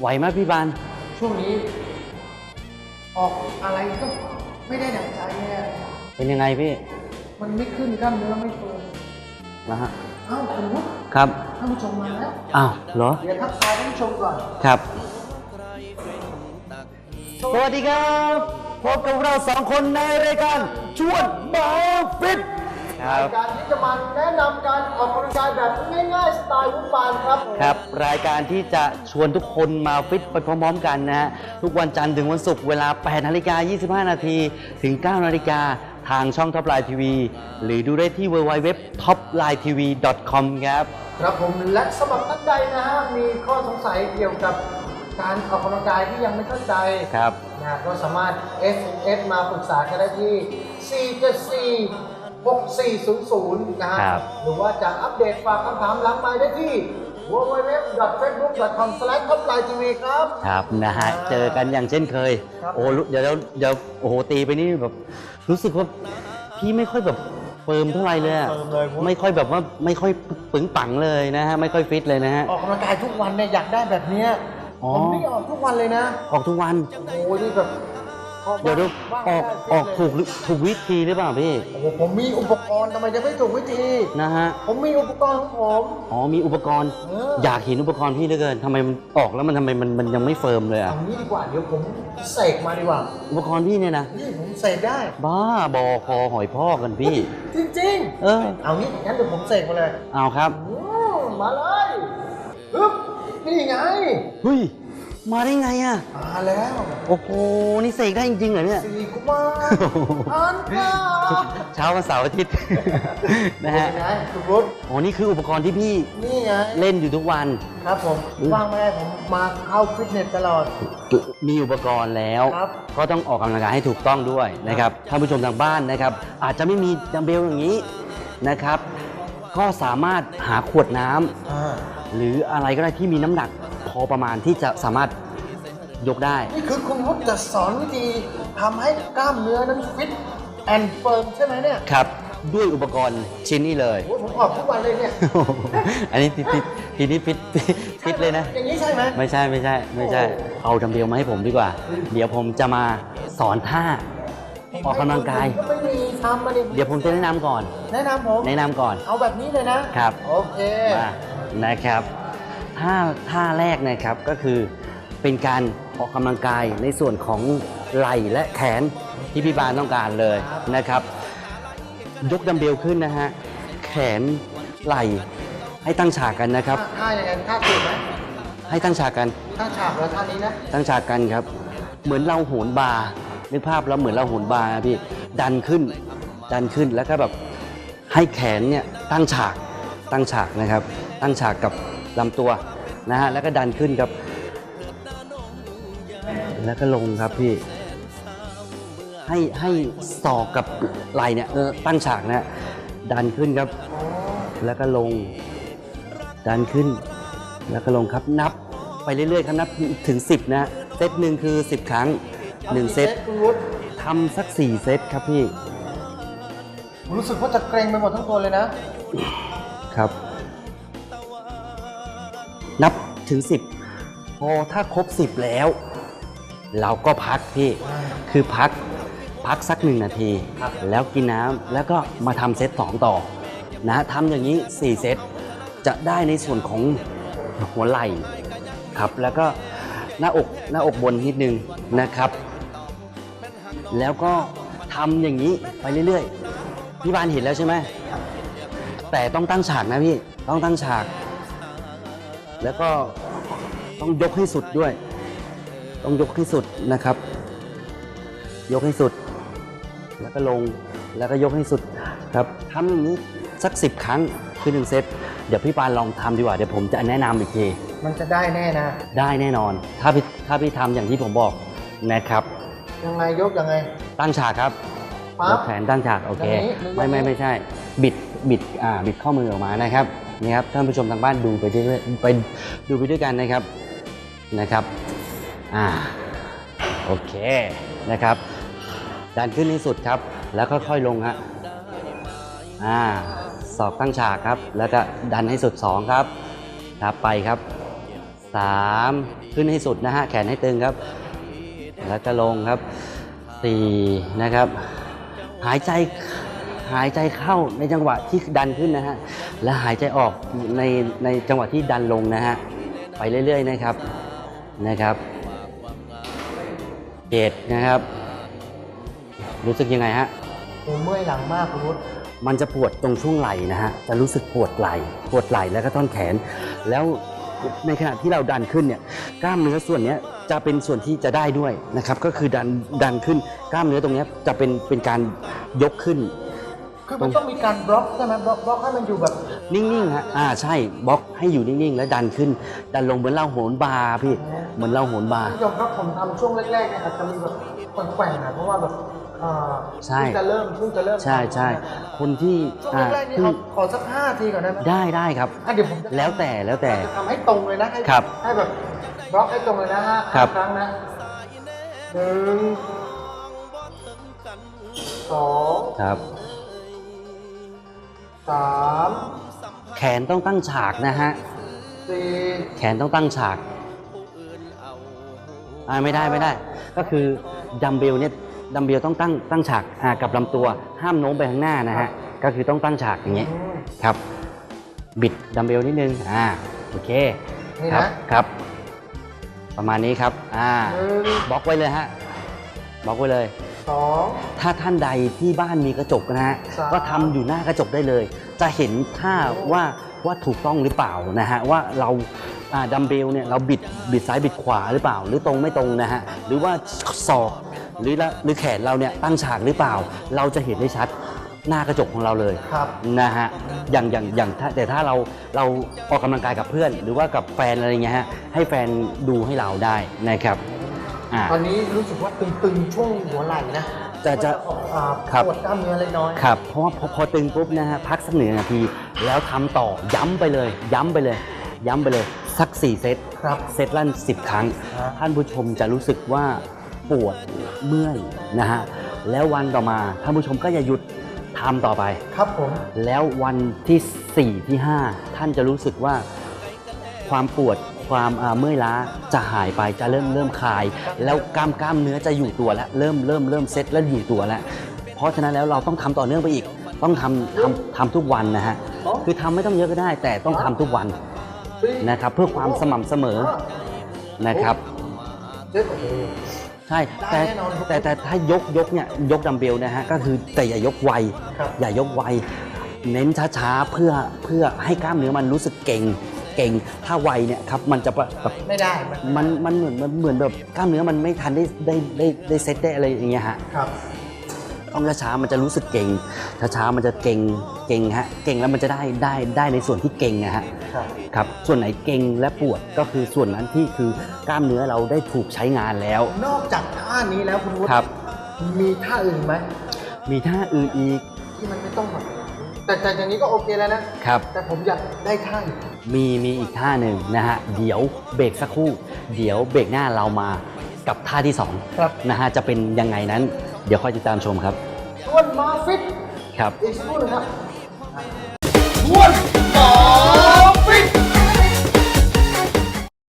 ไหวไหมพี่บานช่วงนี้ ออกอะไรก็ไม่ได้ดังใจเนี่ยเป็นยังไงพี่มันไม่ขึ้นกล้ามเนื้อไม่เฟิร์มนะฮะเอ้าคุณวุฒิครับท่านผู้ชมมาแล้ว อ้าวเหรอเดี๋ยวทักทายท่านผู้ชมก่อน ครับ สวัสดีครับพบกับเราสองคนในรายการชวนหมอฟิต ครัราบ ยการที่จะมาแนะนำการออกกำลังกายแบบง่ายๆสไตล์วุฒิบานครับ ครับรายการที่จะชวนทุกคนมาฟิตไปพร้อมๆกันนะฮะทุกวันจันทร์ถึงวันศุกร์เวลา8นาฬิกา25 นาทีถึง 9 นาฬิกาทางช่องท็อปไลน์ทีวีหรือดูได้ที่ www toplinetv.com ครับ ครับผมและสำหรับท่านใดนะฮะมีข้อสงสัยเกี่ยวกับการออกกำลังกายที่ยังไม่เข้าใจครับ นะก็สามารถ SMS มาปรึกษากันได้ที่474 6400 นะฮะครับหรือว่าจะอัปเดตฝากคำถามหลังไมค์ได้ที่ www.facebook.com/toplinetv ครับ ครับนะฮะ เจอกันอย่างเช่นเคยครับโอ้รู้เดี๋ยวเดี๋ยวเดี๋ยวโอ้โหตีไปนี่แบบ รู้สึกว่าพี่ไม่ค่อยแบบเฟิร์มเท่าไหร่เลยอะเฟิร์มเลยผมไม่ค่อยแบบว่าไม่ค่อยปึงปังเลยนะฮะ ไม่ค่อยฟิตเลยนะฮะ ออกกำลังกายทุกวันเนี่ยอยากได้แบบเนี้ยอ๋อผมไม่ออกทุกวันเลยนะ ออกทุกวัน โอ้โหนี่แบบพอ เดี๋ยวดูว่างออกได้ออกฟิถูตกเลยถูกวิธีหรือเปล่าพี่ โอ้โหผมมีอุปกรณ์ทำไมจะไม่ถูกวิธี นะฮะ ผมมีอุปกรณ์ของผม อ๋อมีอุปกรณ์ เอออ อยากเห็นอุปกรณ์พี่เหลือเกินทำไมมันออกแล้วมันทำไมมันมันยังไม่เฟิร์มเลยอะเอางี้ดีกว่าเดี๋ยวผมเสกมาดีกว่า อุปกรณ์พี่เนี่ยนะนี่ผมเสกได้ บ้าบอคอหอยพอกกันพี่ จริงเออ ๆ เอางี้งั้นเดี๋ยวผมเสกมาเลยเอาครับ อืมมาเลยปึ๊บนี่ไง เฮ้ย มาได้ไงอะมาแล้วโอ้โห นี่เสกได้จริงๆเหรอเนี่ยสี่กุมารอันฟ้าเช้าวันเสาร์อาทิตย์ นะฮะนี่ไงคุณรุตโอ้นี่คืออุปกรณ์ที่พี่นี่ไงเล่นอยู่ทุกวัน ครับผมว่างไม่ได้ผมมาเข้าฟิตเนสตลอด มีอุปกรณ์แล้ว ครับ ก็ต้องออกกำลังกายให้ถูกต้องด้วยนะครับ ท่านผู้ชมทางบ้านนะครับ อาจจะไม่มีดัมเบลอย่างนี้นะครับ ก็สามารถหาขวดน้ำอ่าหรืออะไรก็ได้ที่มีน้ำหนักพ อประมาณที่จะสามารถยกได้ นี่คือคุณรุตจะสอนวิธีทำให้กล้ามเนื้อนั้นฟิตแอนด์เฟิร์มใช่ไหมเนี่ยครับ ด้วยอุปกรณ์ชิ้นนี้เลย โอ้ยผมออกทุกวันเลยเนี่ย อันนี้ทีทีทีนี้ฟิตฟิตเลยนะ อย่างนี้ใช่ไหม ไม่ใช่ไม่ใช่ไม่ใช่โอ้เอาดัมเบลมาให้ผมดีกว่า เดี๋ยวผมจะมาสอนท่าออกกำลังกายผมก็ไม่มีทำมาดิเดี๋ยวผมจะแนะนำก่อน แนะนำผม แนะนำก่อน เอาแบบนี้เลยนะครับ โอเค มานะครับ ท่าท่าแรกนะครับก็คือเป็นการออกกำลังกายในส่วนของไหล่และแขนที่พี่บานต้องการเลยนะครับ ยกดัมเบลขึ้นนะฮะแขนไหล่ให้ตั้งฉากกันนะครับท่าท่ายังไงท่าถูกไหมให้ตั้งฉากกันท่าฉากแล้วท่านี้นะตั้งฉากกันครับ เหมือนเราโหนบาร์นึกภาพแล้วเหมือนเราโหนบาร์นะพี่ดันขึ้นดันขึ้นแล้วก็แบบให้แขนเนี่ยตั้งฉากตั้งฉากนะครับ ตั้งฉากกับ ลำตัวนะฮะแล้วก็ดันขึ้นครับ แล้วก็ลงครับพี่ ให้ให้ศอกกับไหล่เนี่ยเออตั้งฉากนะฮะดันขึ้นครับ แล้วก็ลง ดันขึ้น แล้วก็ลงครับนับไปเรื่อยๆครับนับถึง 10 นะเซตหนึ่งคือ 10 ครั้ง 1 เซตคุณวุฒิทำสัก 4 เซตครับพี่ผมรู้สึกว่าจะเกรงไปหมดทั้งตัวเลยนะ ครับ นับถึง 10 พอถ้าครบ 10 แล้ว เราก็พักพี่ คือพักพักสักหนึ่งนาที แล้วกินน้ำแล้วก็มาทำเซต2ต่อนะทำอย่างนี้ 4 เซตจะได้ในส่วนของหัวไหล่ครับ แล้วก็หน้าอกหน้าอกบนนิดนึงนะครับ แล้วก็ทำอย่างนี้ไปเรื่อยๆพี่บานเห็นแล้วใช่ไหมแต่ต้องตั้งฉากนะพี่ต้องตั้งฉาก แล้วก็ต้องยกให้สุดด้วย ต้องยกให้สุดนะครับ ยกให้สุด แล้วก็ลงแล้วก็ยกให้สุดครับทำอย่างนี้สักสิบครั้งคือหนึ่งเซตเดี๋ยวพี่ปานลองทำดีกว่าเดี๋ยวผมจะแนะนำอีกที มันจะได้แน่นะ ได้แน่นอน ถ้าพี่ถ้าพี่ทำอย่างที่ผมบอกนะครับ ยังไงยกยังไง ตั้งฉากครับปั๊บยกแขนตั้งฉากโอเคอย่างนี้หรือไม่ไม่อย่างนี้ไม่ใช่ บิดบิดอ่าบิดข้อมือออกมานะครับ นี่ครับท่านผู้ชมทางบ้านดูไปด้วยไปดูไปด้วยกันนะครับนะครับอ่าโอเคนะครับดันขึ้นให้สุดครับ แล้วค่อยๆลงฮะอ่าศอกตั้งฉากครับ แล้วก็ดันให้สุดสองครับครับไปครับสามขึ้นให้สุดนะฮะแขนให้ตึงครับ แล้วก็ลงครับสี่นะครับ หายใจหายใจเข้าในจังหวะที่ดันขึ้นนะฮะ และหายใจออกในในจังหวะที่ดันลงนะฮะไปเรื่อยๆนะครับนะครับเกตนะครับ รู้สึกยังไงฮะผมเมื่อยหลังมากคุณรุตมันจะปวดตรงช่วงไหล่นะฮะจะรู้สึกปวดไหล่ปวดไหล่แล้วก็ท่อนแขน แล้วในขณะที่เราดันขึ้นเนี่ยกล้ามเนื้อส่วนเนี้ยจะเป็นส่วนที่จะได้ด้วยนะครับ ก็คือดันดันขึ้นกล้ามเนื้อตรงเนี้ยจะเป็นเป็นการยกขึ้น คือมันต้องมีการบล็อกใช่ไหมบล็อกบล็อกให้มันอยู่แบบ นิ่งๆฮะอ่าใช่บล็อกให้อยู่นิ่งๆ แล้วดันขึ้น ดันลงเหมือนเราโหนบาร์พี่เหมือนเราโหนบาร์คุณผู้ชมครับผมทำช่วงแรกๆเนี่ยอาจจะมีแบบแกว่งๆนะเพราะว่าแบบเอ่อใช่เพิ่งจะเริ่มเพิ่งจะเริ่มใช่ใช่คนที่ช่วงอ่าแรกๆนี่เพิ่งเอาขอสักห้าทีก่อนได้ไหมได้ได้ครับอะเดี๋ยวผมจะแล้วแต่แล้วแต่จะทำให้ตรงเลยนะให้ครับให้แบบบล็อกให้ตรงเลยนะฮะครับครั้งนะหนึ่งสองครับ สามแขนต้องตั้งฉากนะฮะ สี่แขนต้องตั้งฉากอ่าไม่ได้ไม่ได้ ก็คือดัมเบลเนี่ยดัมเบลต้องตั้งตั้งฉากอ่ากับลำตัวห้ามโน้มไปข้างหน้านะฮะ ก็คือต้องตั้งฉากอย่างเงี้ยอืม ครับ บิดดัมเบลนิดนึงอ่าโอเคนี่ครันะ ครับ ประมาณนี้ครับอ่าหนึ่ง บล็อกไว้เลยฮะบล็อกไว้เลย สอง ถ้าท่านใดที่บ้านมีกระจกนะฮะสาม ก็ทำอยู่หน้ากระจกได้เลย จะเห็นท่าว่าว่าถูกต้องหรือเปล่านะฮะว่าเราอ่าดัมเบลเนี่ยเราบิดบิดซ้ายบิดขวาหรือเปล่า หรือตรงไม่ตรงนะฮะหรือว่าศอกหรือละหรือแขนเราเนี่ยตั้งฉากหรือเปล่า เราจะเห็นได้ชัดหน้ากระจกของเราเลย ครับ นะฮะอย่างอย่างอย่างถ้าแต่ถ้าเราเราออกกำลังกายกับเพื่อน หรือว่ากับแฟนอะไรเงี้ยฮะให้แฟนดูให้เราได้นะครับอ่า ตอนนี้รู้สึกว่าตึงๆช่วงหัวไหล่นะจะจะออกอ่าครับปวดกล้ามเนื้อเล็กน้อยครับเพราะว่าพอพอตึงปุ๊บนะฮะพักสักหนึ่งนาที แล้วทำต่อย้ำไปเลย ย้ำไปเลย ย้ำไปเลยสัก 4 เซตครับเซตละ10 ครั้งครับท่านผู้ชมจะรู้สึกว่าปวดเมื่อยนะฮะแล้ววันต่อมาท่านผู้ชมก็อย่าหยุดทำต่อไปครับผมแล้ววันที่ 4 ที่ 5 ท่านจะรู้สึกว่าความปวด ความอ่าเมื่อยล้าจะหายไปจะเริ่มเริ่มคลาย แล้วกล้ามกล้ามเนื้อจะอยู่ตัวแล้วเริ่มเริ่มเริ่มเซ็ตแล้วอยู่ตัวแล้วเพราะฉะนั้นแล้วเราต้องทำต่อเนื่องไปอีก ต้องทำทำทำทุกวันนะฮะอ๋อคือทำไม่ต้องเยอะก็ได้ แต่ต้องทำทุกวันสี่นะครับ เพื่อความสม่ำเสมอนะครับเจ็ดโอ้โหใช่แต่ได้แน่นอนครับแต่แต่ถ้ายกยกเนี่ยยกดัมเบลนะฮะก็คือแต่อย่ายกไวครับอย่ายกไวเน้นช้าๆเพื่อเพื่อให้กล้ามเนื้อมันรู้สึกเก่ง เก่งถ้าไวเนี่ยครับมันจะแบบไม่ได้มันมันมันเหมือนมันเหมือนแบบกล้ามเนื้อมันไม่ทันได้ได้ได้ได้เซตได้อะไรอย่างเงี้ยฮะครับต้องช้าๆมันจะรู้สึกเก่งช้าๆมันจะเก่งเก่งฮะเก่งแล้วมันจะได้ได้ได้ในส่วนที่เก่งนะฮะครับครับส่วนไหนเก่งและปวดก็คือส่วนนั้นที่คือกล้ามเนื้อเราได้ถูกใช้งานแล้ว นอกจากท่านี้แล้วคุณวุฒิครับมีท่าอื่นไหมมีท่าอื่นอีกที่มันไม่ต้องแบบแต่แต่อย่างนี้ก็โอเคแล้วนะครับ แต่ผมอยากได้ท่าอีก มีมีอีกท่าหนึ่งนะฮะเดี๋ยวเบรกสักครู่ เดี๋ยวเบรกหน้าเรามากับท่าที่ครับ 2นะฮะจะเป็นยังไงนั้น เดี๋ยวค่อยติดตามชมครับชวนมาฟิตครับอีกสักครู่หนึงครับชวน